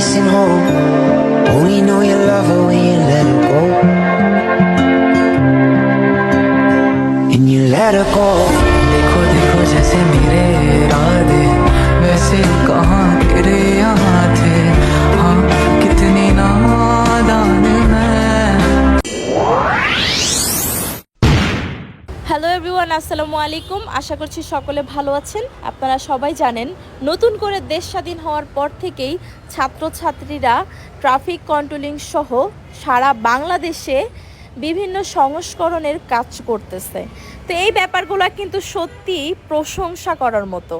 missing home. Only know you love her when you let her go. And you let her go. देखो देखो जैसे मेरे Everyone আসসালামু আলাইকুম। আশা করছি সকলে ভালো আছেন। আপনারা সবাই জানেন, নতুন করে দেশ স্বাধীন হওয়ার পর থেকেই ছাত্রছাত্রীরা ট্রাফিক কন্ট্রোলিং সহ সারা বাংলাদেশে বিভিন্ন সংস্করণের কাজ করতেছে। তো এই ব্যাপারগুলো কিন্তু সত্যি প্রশংসা করার মতো।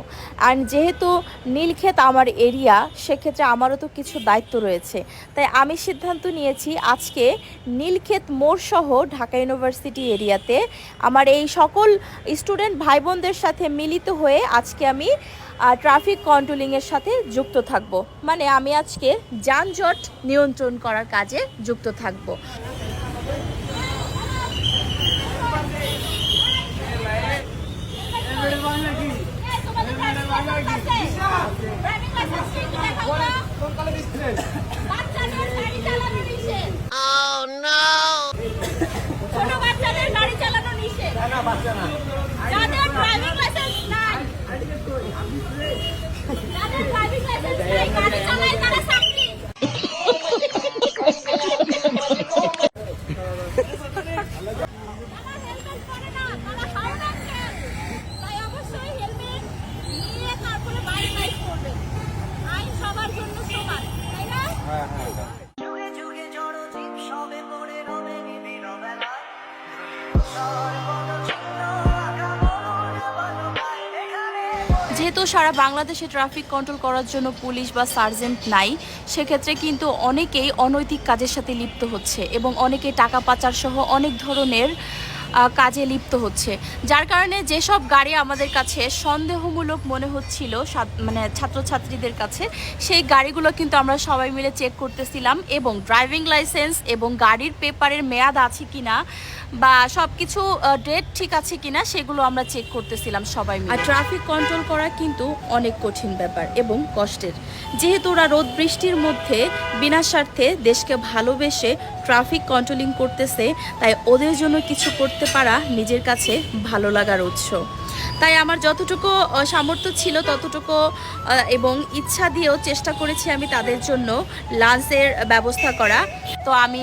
আর যেহেতু নীলক্ষেত আমার এরিয়া, সেক্ষেত্রে আমারও তো কিছু দায়িত্ব রয়েছে। তাই আমি সিদ্ধান্ত নিয়েছি আজকে নীলক্ষেত মোড় সহ ঢাকা ইউনিভার্সিটি এরিয়াতে আমার এই সকল স্টুডেন্ট ভাই বোনদের সাথে মিলিত হয়ে আজকে আমি ট্রাফিক কন্ট্রোলিংয়ের সাথে যুক্ত থাকব। মানে আমি আজকে যানজট নিয়ন্ত্রণ করার কাজে যুক্ত থাকব। যাদের ড্রাইভিং লাইসেন্স নাই যাদের ড্রাইভিং লাইসেন্স নাই গাড়ি চালায় তারা চাকরি। তারা হেলমেট পরে না, তারা যেহেতু সারা বাংলাদেশে ট্রাফিক কন্ট্রোল করার জন্য পুলিশ বা সার্জেন্ট নাই, সেক্ষেত্রে কিন্তু অনেকেই অনৈতিক কাজের সাথে লিপ্ত হচ্ছে এবং অনেকে টাকা পাচার সহ অনেক ধরনের কাজে লিপ্ত হচ্ছে। যার কারণে যেসব গাড়ি আমাদের কাছে সন্দেহমূলক মনে হচ্ছিল মানে ছাত্রছাত্রীদের কাছে, সেই গাড়িগুলো কিন্তু আমরা সবাই মিলে চেক করতেছিলাম এবং ড্রাইভিং লাইসেন্স এবং গাড়ির পেপারের মেয়াদ আছে কিনা বা সব কিছু ডেট ঠিক আছে কিনা সেগুলো আমরা চেক করতেছিলাম সবাই মিলে। আর ট্রাফিক কন্ট্রোল করা কিন্তু অনেক কঠিন ব্যাপার এবং কষ্টের। যেহেতু ওরা রোদ বৃষ্টির মধ্যে বিনা স্বার্থে দেশকে ভালোবেসে ট্রাফিক কন্ট্রোলিং করতেছে, তাই ওদের জন্য কিছু করতে পারা নিজের কাছে ভালো লাগার উৎস। তাই আমার যতটুকু সামর্থ্য ছিল ততটুকু এবং ইচ্ছা দিয়েও চেষ্টা করেছি আমি তাদের জন্য লাঞ্চের ব্যবস্থা করা। তো আমি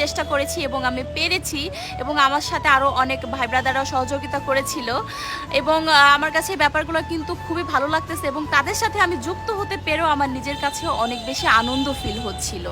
চেষ্টা করেছি এবং আমি পেরেছি এবং আমার সাথে আরও অনেক ভাই ব্রাদাররাও সহযোগিতা করেছিল। এবং আমার কাছে ব্যাপারগুলো কিন্তু খুবই ভালো লাগতেছে এবং তাদের সাথে আমি যুক্ত হতে পেরেও আমার নিজের কাছেও অনেক বেশি আনন্দ ফিল হচ্ছিল।